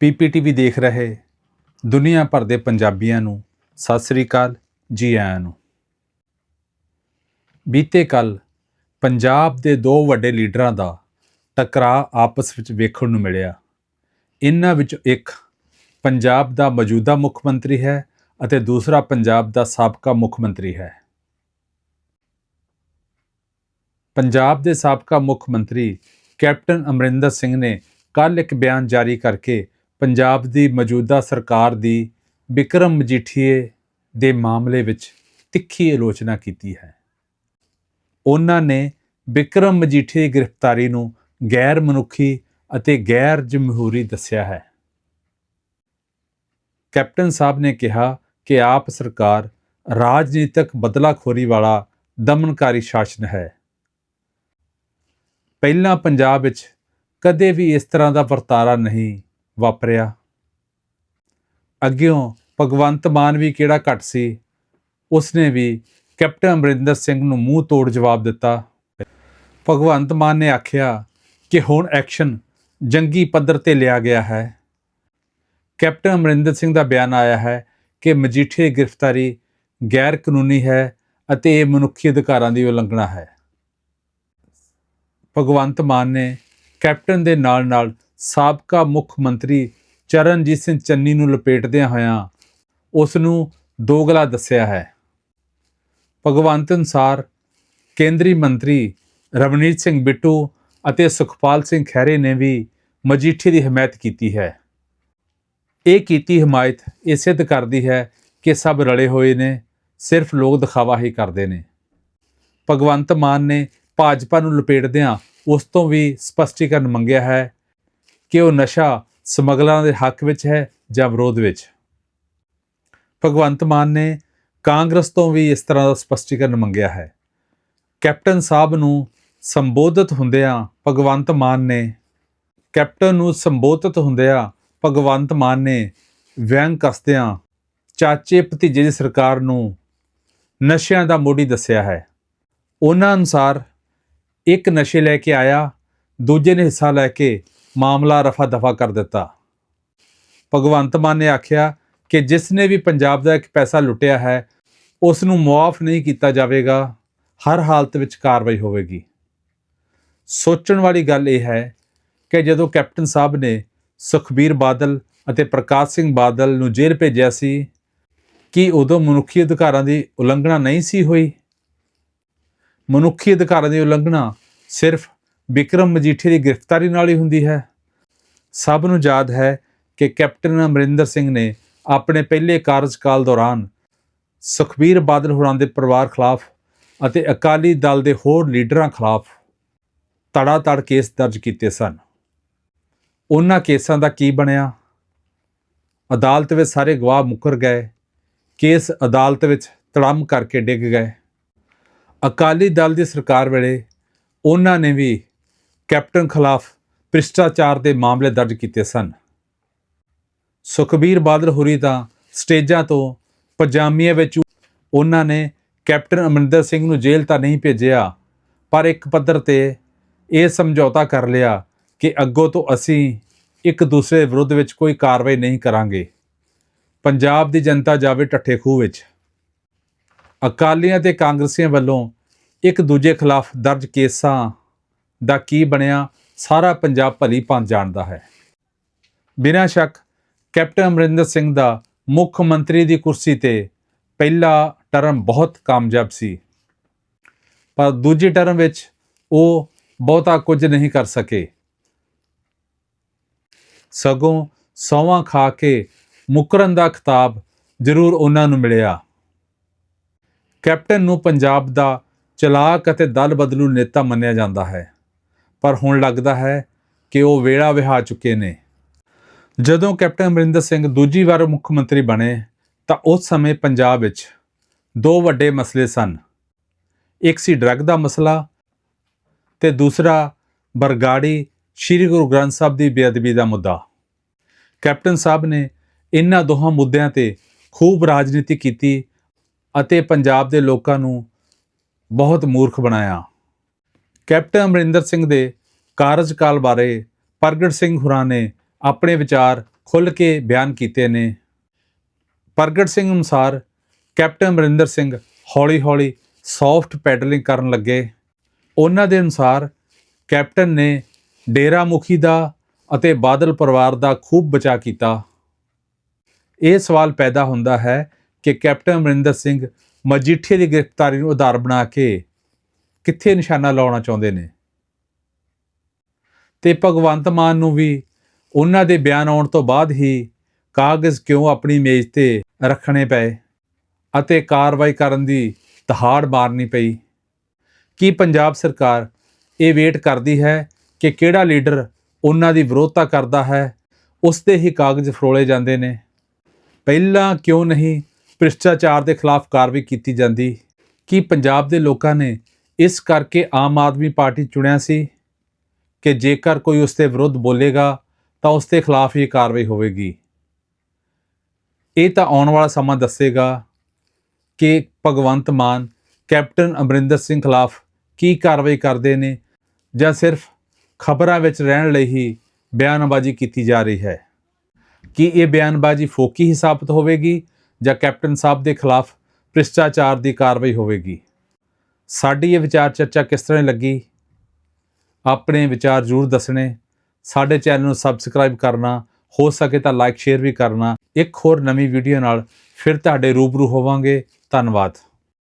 ਪੀਪੀਟੀਵੀ ਦੇਖ ਰਹੇ ਦੁਨੀਆ ਭਰ ਦੇ ਪੰਜਾਬੀਆਂ ਨੂੰ। ਸਤਿ ਸ੍ਰੀ ਅਕਾਲ ਜੀ ਆਇਆਂ ਨੂੰ। ਬੀਤੇ ਕੱਲ ਪੰਜਾਬ ਦੇ ਦੋ ਵੱਡੇ ਲੀਡਰਾਂ ਦਾ ਟਕਰਾਅ ਆਪਸ ਵਿੱਚ ਵੇਖਣ ਨੂੰ ਮਿਲਿਆ। ਇਨ੍ਹਾਂ ਵਿੱਚ ਇੱਕ ਪੰਜਾਬ ਦਾ ਮੌਜੂਦਾ ਮੁੱਖ ਮੰਤਰੀ ਹੈ ਅਤੇ ਦੂਸਰਾ ਪੰਜਾਬ ਦਾ ਸਾਬਕਾ ਮੁੱਖ ਮੰਤਰੀ ਹੈ। ਪੰਜਾਬ ਦੇ ਸਾਬਕਾ ਮੁੱਖ ਮੰਤਰੀ ਕੈਪਟਨ ਅਮਰਿੰਦਰ ਸਿੰਘ ਨੇ ਕੱਲ ਇੱਕ ਬਿਆਨ ਜਾਰੀ ਕਰਕੇ ਪੰਜਾਬ ਦੀ ਮੌਜੂਦਾ ਸਰਕਾਰ ਦੀ ਵਿਕਰਮ ਮਜੀਠੀਏ ਦੇ ਮਾਮਲੇ ਵਿੱਚ ਤਿੱਖੀ ਆਲੋਚਨਾ ਕੀਤੀ ਹੈ। ਉਹਨਾਂ ਨੇ ਵਿਕਰਮ ਮਜੀਠੀਏ ਦੀ ਗ੍ਰਿਫਤਾਰੀ ਨੂੰ ਗੈਰ ਮਨੁੱਖੀ ਅਤੇ ਗੈਰ ਜਮਹੂਰੀ ਦੱਸਿਆ ਹੈ। ਕੈਪਟਨ ਸਾਹਿਬ ਨੇ ਕਿਹਾ ਕਿ ਆਪ ਸਰਕਾਰ ਰਾਜਨੀਤਿਕ ਬਦਲਾਖੋਰੀ ਵਾਲਾ ਦਮਨਕਾਰੀ ਸ਼ਾਸਨ ਹੈ। ਪਹਿਲਾਂ ਪੰਜਾਬ ਵਿੱਚ ਕਦੇ ਵੀ ਇਸ ਤਰ੍ਹਾਂ ਦਾ ਵਰਤਾਰਾ ਨਹੀਂ ਵਾਪਰਿਆ। ਅੱਗਿਓਂ ਭਗਵੰਤ ਮਾਨ ਵੀ ਕਿਹੜਾ ਘੱਟ ਸੀ, ਉਸਨੇ ਵੀ ਕੈਪਟਨ ਅਮਰਿੰਦਰ ਸਿੰਘ ਨੂੰ ਮੂੰਹ ਤੋੜ ਜਵਾਬ ਦਿੱਤਾ। ਭਗਵੰਤ ਮਾਨ ਨੇ ਆਖਿਆ ਕਿ ਹੁਣ ਐਕਸ਼ਨ ਜੰਗੀ ਪੱਧਰ ਤੇ ਲਿਆ ਗਿਆ ਹੈ। ਕੈਪਟਨ ਅਮਰਿੰਦਰ ਸਿੰਘ ਦਾ ਬਿਆਨ ਆਇਆ ਹੈ ਕਿ ਮਜੀਠੀਏ ਗ੍ਰਿਫਤਾਰੀ ਗੈਰ ਕਾਨੂੰਨੀ ਹੈ ਅਤੇ ਇਹ ਮਨੁੱਖੀ ਅਧਿਕਾਰਾਂ ਦੀ ਉਲੰਘਣਾ ਹੈ। ਭਗਵੰਤ ਮਾਨ ਨੇ ਕੈਪਟਨ ਦੇ ਨਾਲ-ਨਾਲ ਸਾਬਕਾ ਮੁੱਖ ਮੰਤਰੀ ਚਰਨਜੀਤ ਸਿੰਘ ਚੰਨੀ ਨੂੰ ਲਪੇਟਦਿਆਂ ਹੋਇਆਂ ਉਸ ਨੂੰ ਦੋਗਲਾ ਦੱਸਿਆ ਹੈ। ਭਗਵੰਤ ਅਨੁਸਾਰ ਕੇਂਦਰੀ ਮੰਤਰੀ ਰਵਨੀਤ ਸਿੰਘ ਬਿੱਟੂ ਅਤੇ ਸੁਖਪਾਲ ਸਿੰਘ ਖਹਿਰੇ ਨੇ ਵੀ ਮਜੀਠੀ ਦੀ ਹਮਾਇਤ ਕੀਤੀ ਹੈ। ਇਹ ਕੀਤੀ ਹਮਾਇਤ ਇਹ ਸਿੱਧ ਕਰਦੀ ਹੈ ਕਿ ਸਭ ਰਲੇ ਹੋਏ ਨੇ, ਸਿਰਫ ਲੋਕ ਦਿਖਾਵਾ ਹੀ ਕਰਦੇ ਨੇ। ਭਗਵੰਤ ਮਾਨ ਨੇ ਭਾਜਪਾ ਨੂੰ ਲਪੇਟਦਿਆਂ ਉਸ ਤੋਂ ਵੀ ਸਪਸ਼ਟੀਕਰਨ ਮੰਗਿਆ ਹੈ ਕਿ ਉਹ ਨਸ਼ਾ ਸਮਗਲਰਾਂ ਦੇ ਹੱਕ ਵਿੱਚ ਹੈ ਜਾਂ ਵਿਰੋਧ ਵਿੱਚ? ਭਗਵੰਤ ਮਾਨ ਨੇ ਕਾਂਗਰਸ ਤੋਂ ਵੀ ਇਸ ਤਰ੍ਹਾਂ ਦਾ ਸਪਸ਼ਟੀਕਰਨ ਮੰਗਿਆ ਹੈ। ਕੈਪਟਨ ਸਾਹਿਬ ਨੂੰ ਸੰਬੋਧਿਤ ਹੁੰਦਿਆਂ ਭਗਵੰਤ ਮਾਨ ਨੇ, ਕੈਪਟਨ ਨੂੰ ਸੰਬੋਧਿਤ ਹੁੰਦਿਆਂ ਭਗਵੰਤ ਮਾਨ ਨੇ ਵਿਅੰਗ ਕਸਦਿਆਂ ਚਾਚੇ ਭਤੀਜੇ ਦੀ ਸਰਕਾਰ ਨੂੰ ਨਸ਼ਿਆਂ ਦਾ ਮੋਢੀ ਦੱਸਿਆ ਹੈ। ਉਹਨਾਂ ਅਨੁਸਾਰ ਇੱਕ ਨਸ਼ੇ ਲੈ ਕੇ ਆਇਆ, ਦੂਜੇ ਨੇ ਹਿੱਸਾ ਲੈ ਕੇ ਮਾਮਲਾ ਰਫਾ ਦਫਾ ਕਰ ਦਿੱਤਾ। ਭਗਵੰਤ ਮਾਨ ਨੇ ਆਖਿਆ ਕਿ ਜਿਸ ਨੇ ਵੀ ਪੰਜਾਬ ਦਾ ਇੱਕ ਪੈਸਾ ਲੁੱਟਿਆ ਹੈ, ਉਸ ਨੂੰ ਮੁਆਫ ਨਹੀਂ ਕੀਤਾ ਜਾਵੇਗਾ। ਹਰ ਹਾਲਤ ਵਿੱਚ ਕਾਰਵਾਈ ਹੋਵੇਗੀ। ਸੋਚਣ ਵਾਲੀ ਗੱਲ ਇਹ ਹੈ ਕਿ ਜਦੋਂ ਕੈਪਟਨ ਸਾਹਿਬ ਨੇ ਸੁਖਬੀਰ ਬਾਦਲ ਅਤੇ ਪ੍ਰਕਾਸ਼ ਸਿੰਘ ਬਾਦਲ ਨੂੰ ਜੇਲ੍ਹ ਭੇਜਿਆ ਸੀ, ਕਿ ਉਦੋਂ ਮਨੁੱਖੀ ਅਧਿਕਾਰਾਂ ਦੀ ਉਲੰਘਣਾ ਨਹੀਂ ਸੀ ਹੋਈ? ਮਨੁੱਖੀ ਅਧਿਕਾਰਾਂ ਦੀ ਉਲੰਘਣਾ ਸਿਰਫ ਵਿਕਰਮ ਮਜੀਠੀ ਦੀ ਗ੍ਰਿਫਤਾਰੀ ਨਾਲ ਹੀ ਹੁੰਦੀ ਹੈ। ਸਭ ਨੂੰ ਯਾਦ ਹੈ ਕਿ ਕੈਪਟਨ ਅਮਰਿੰਦਰ ਸਿੰਘ ਨੇ ਆਪਣੇ ਪਹਿਲੇ ਕਾਰਜਕਾਲ ਦੌਰਾਨ ਸੁਖਬੀਰ ਬਾਦਲ ਹੋਰਾਂ ਦੇ ਪਰਿਵਾਰ ਖਿਲਾਫ ਅਤੇ ਅਕਾਲੀ ਦਲ ਦੇ ਹੋਰ ਲੀਡਰਾਂ ਖਿਲਾਫ ਤੜਾ-ਤੜ ਕੇਸ ਦਰਜ ਕੀਤੇ ਸਨ। ਉਹਨਾਂ ਕੇਸਾਂ ਦਾ ਕੀ ਬਣਿਆ? ਅਦਾਲਤ ਵਿੱਚ ਸਾਰੇ ਗਵਾਹ ਮੁਕਰ ਗਏ। ਕੇਸ ਅਦਾਲਤ ਵਿੱਚ ਤੜਮ ਕਰਕੇ ਡਿੱਗ ਗਏ। ਅਕਾਲੀ ਦਲ ਦੀ ਸਰਕਾਰ ਵੇਲੇ ਉਹਨਾਂ ਨੇ ਵੀ ਕੈਪਟਨ ਖਿਲਾਫ ਭ੍ਰਿਸ਼ਟਾਚਾਰ ਦੇ ਮਾਮਲੇ ਦਰਜ ਕੀਤੇ ਸਨ। ਸੁਖਬੀਰ ਬਾਦਲ ਹੋਰੀ ਤਾਂ ਸਟੇਜਾਂ ਤੋਂ ਪਜਾਮੀਆਂ ਵਿੱਚ ਉਹਨਾਂ ਨੇ ਕੈਪਟਨ ਅਮਰਿੰਦਰ ਸਿੰਘ ਨੂੰ ਜੇਲ੍ਹ ਤਾਂ ਨਹੀਂ ਭੇਜਿਆ, ਪਰ ਇੱਕ ਪੱਧਰ ਤੇ ਇਹ ਸਮਝੌਤਾ ਕਰ ਲਿਆ ਕਿ ਅੱਗੋਂ ਤੋਂ ਅਸੀਂ ਇੱਕ ਦੂਸਰੇ ਵਿਰੁੱਧ ਵਿੱਚ ਕੋਈ ਕਾਰਵਾਈ ਨਹੀਂ ਕਰਾਂਗੇ। ਪੰਜਾਬ ਦੀ ਜਨਤਾ ਜਾਵੇ ਠੱਠੇ ਖੂਹ ਵਿੱਚ। ਅਕਾਲੀਆਂ ਤੇ ਕਾਂਗਰਸੀਆਂ ਵੱਲੋਂ ਇੱਕ ਦੂਜੇ ਖਿਲਾਫ ਦਰਜ ਕੇਸਾਂ ਦਾ ਕੀ ਬਣਿਆ, ਸਾਰਾ ਪੰਜਾਬ ਭਲੀ ਭਾਂਤ ਜਾਣਦਾ ਹੈ। ਬਿਨਾਂ ਸ਼ੱਕ, ਕੈਪਟਨ ਅਮਰਿੰਦਰ ਸਿੰਘ ਦਾ ਮੁੱਖ ਮੰਤਰੀ ਦੀ ਕੁਰਸੀ ਤੇ ਪਹਿਲਾ ਟਰਮ ਬਹੁਤ ਕਾਮਯਾਬ ਸੀ। ਪਰ ਦੂਜੀ ਟਰਮ ਵਿੱਚ ਉਹ ਬਹੁਤਾ ਕੁਝ ਨਹੀਂ ਕਰ ਸਕੇ। ਸਗੋਂ ਸੌਵਾਂ ਖਾ ਕੇ ਮੁਕਰਨ ਦਾ ਖਿਤਾਬ ਜ਼ਰੂਰ ਉਹਨਾਂ ਨੂੰ ਮਿਲਿਆ। ਕੈਪਟਨ ਨੂੰ ਪੰਜਾਬ ਦਾ ਚਲਾਕ ਅਤੇ ਦਲ ਬਦਲੂ ਨੇਤਾ ਮੰਨਿਆ ਜਾਂਦਾ ਹੈ। ਪਰ ਹੁਣ ਲੱਗਦਾ ਹੈ ਕਿ ਉਹ ਵੇੜਾ ਵਿਹਾ ਚੁੱਕੇ ਨੇ। ਜਦੋਂ ਕੈਪਟਨ ਅਮਰਿੰਦਰ ਸਿੰਘ ਦੂਜੀ ਵਾਰ ਮੁੱਖ ਮੰਤਰੀ ਬਣੇ, ਤਾਂ ਉਸ ਸਮੇਂ ਪੰਜਾਬ ਵਿੱਚ ਦੋ ਵੱਡੇ ਮਸਲੇ ਸਨ। ਇੱਕ ਸੀ ਡਰੱਗ ਦਾ ਮਸਲਾ ਤੇ ਦੂਸਰਾ ਬਰਗਾੜੀ ਸ੍ਰੀ ਗੁਰੂ ਗ੍ਰੰਥ ਸਾਹਿਬ ਦੀ ਬੇਅਦਬੀ ਦਾ ਮੁੱਦਾ। ਕੈਪਟਨ ਸਾਹਿਬ ਨੇ ਇਹਨਾਂ ਦੋਹਾਂ ਮੁੱਦਿਆਂ ਤੇ ਖੂਬ ਰਾਜਨੀਤੀ ਕੀਤੀ ਅਤੇ ਪੰਜਾਬ ਦੇ ਲੋਕਾਂ ਨੂੰ ਬਹੁਤ ਮੂਰਖ ਬਣਾਇਆ। ਕੈਪਟਨ ਅਮਰਿੰਦਰ ਸਿੰਘ ਦੇ ਕਾਰਜਕਾਲ ਬਾਰੇ ਪ੍ਰਗਟ ਸਿੰਘ ਹੁਰਾ ਨੇ ਆਪਣੇ ਵਿਚਾਰ ਖੁੱਲ੍ਹ ਕੇ ਬਿਆਨ ਕੀਤੇ ਨੇ। ਪ੍ਰਗਟ ਸਿੰਘ ਅਨੁਸਾਰ ਕੈਪਟਨ ਅਮਰਿੰਦਰ ਸਿੰਘ ਹੌਲੀ-ਹੌਲੀ ਸੌਫਟ ਪੈਡਲਿੰਗ ਕਰਨ ਲੱਗੇ। ਉਹਨਾਂ ਦੇ ਅਨੁਸਾਰ ਕੈਪਟਨ ਨੇ ਡੇਰਾ ਮੁਖੀ ਦਾ ਅਤੇ ਬਾਦਲ ਪਰਿਵਾਰ ਦਾ ਖੂਬ ਬਚਾ ਕੀਤਾ। ਇਹ ਸਵਾਲ ਪੈਦਾ ਹੁੰਦਾ ਹੈ ਕਿ ਕੈਪਟਨ ਅਮਰਿੰਦਰ ਸਿੰਘ ਮਜੀਠੀਏ ਦੀ ਗ੍ਰਿਫਤਾਰੀ ਨੂੰ ਆਧਾਰ ਬਣਾ ਕੇ ਕਿੱਥੇ ਨਿਸ਼ਾਨਾ ਲਾਉਣਾ ਚਾਹੁੰਦੇ ਨੇ? ਤੇ ਭਗਵੰਤ ਮਾਨ ਨੂੰ ਵੀ ਉਹਨਾਂ ਦੇ ਬਿਆਨ ਆਉਣ ਤੋਂ ਬਾਅਦ ਹੀ ਕਾਗਜ਼ ਕਿਉਂ ਆਪਣੀ ਮੇਜ਼ ਤੇ ਰੱਖਣੇ ਪਏ ਅਤੇ ਕਾਰਵਾਈ ਕਰਨ ਦੀ ਤਹਾੜ ਮਾਰਨੀ ਪਈ? ਕੀ ਪੰਜਾਬ ਸਰਕਾਰ ਇਹ ਵੇਟ ਕਰਦੀ ਹੈ ਕਿ ਕਿਹੜਾ ਲੀਡਰ ਉਹਨਾਂ ਦੀ ਵਿਰੋਧਤਾ ਕਰਦਾ ਹੈ, ਉਸ ਦੇ ਹੀ ਕਾਗਜ਼ ਫਰੋਲੇ ਜਾਂਦੇ ਨੇ? ਪਹਿਲਾਂ ਕਿਉਂ ਨਹੀਂ ਭ੍ਰਿਸ਼ਟਾਚਾਰ ਦੇ ਖਿਲਾਫ ਕਾਰਵਾਈ ਕੀਤੀ ਜਾਂਦੀ? ਕੀ ਪੰਜਾਬ ਦੇ ਲੋਕਾਂ ਨੇ ਇਸ ਕਰਕੇ ਆਮ ਆਦਮੀ ਪਾਰਟੀ ਚੁਣਿਆ ਸੀ ਕਿ ਜੇਕਰ ਕੋਈ ਉਸ ਦੇ ਵਿਰੁੱਧ ਬੋਲੇਗਾ, ਤਾਂ ਉਸ ਦੇ ਖਿਲਾਫ ਹੀ ਕਾਰਵਾਈ ਹੋਵੇਗੀ। ਇਹ ਤਾਂ ਆਉਣ ਵਾਲਾ ਸਮਾਂ ਦੱਸੇਗਾ ਕਿ ਭਗਵੰਤ ਮਾਨ, ਕੈਪਟਨ ਅਮਰਿੰਦਰ ਸਿੰਘ ਖਿਲਾਫ ਕੀ ਕਾਰਵਾਈ ਕਰਦੇ ਨੇ ਜਾਂ ਸਿਰਫ ਖਬਰਾਂ ਵਿੱਚ ਰਹਿਣ ਲਈ ਹੀ ਬਿਆਨਬਾਜ਼ੀ ਕੀਤੀ ਜਾ ਰਹੀ ਹੈ। ਕੀ ਇਹ ਬਿਆਨਬਾਜ਼ੀ ਫੋਕੀ ਹੀ ਸਾਬਤ ਹੋਵੇਗੀ ਜਾਂ ਕੈਪਟਨ ਸਾਹਿਬ ਦੇ ਖਿਲਾਫ ਭ੍ਰਿਸ਼ਟਾਚਾਰ ਦੀ ਕਾਰਵਾਈ ਹੋਵੇਗੀ? ਸਾਡੀ ਇਹ ਵਿਚਾਰ ਚਰਚਾ ਕਿਸ ਤਰ੍ਹਾਂ ਲੱਗੀ? ਆਪਣੇ ਵਿਚਾਰ ਜ਼ਰੂਰ ਦੱਸਣੇ। ਸਾਡੇ ਚੈਨਲ ਨੂੰ ਸਬਸਕ੍ਰਾਈਬ ਕਰਨਾ। ਹੋ ਸਕੇ ਤਾਂ ਲਾਈਕ ਸ਼ੇਅਰ ਵੀ ਕਰਨਾ। ਇੱਕ ਹੋਰ ਨਵੀਂ ਵੀਡੀਓ ਨਾਲ ਫਿਰ ਤੁਹਾਡੇ ਰੂਬਰੂ ਹੋਵਾਂਗੇ। ਧੰਨਵਾਦ।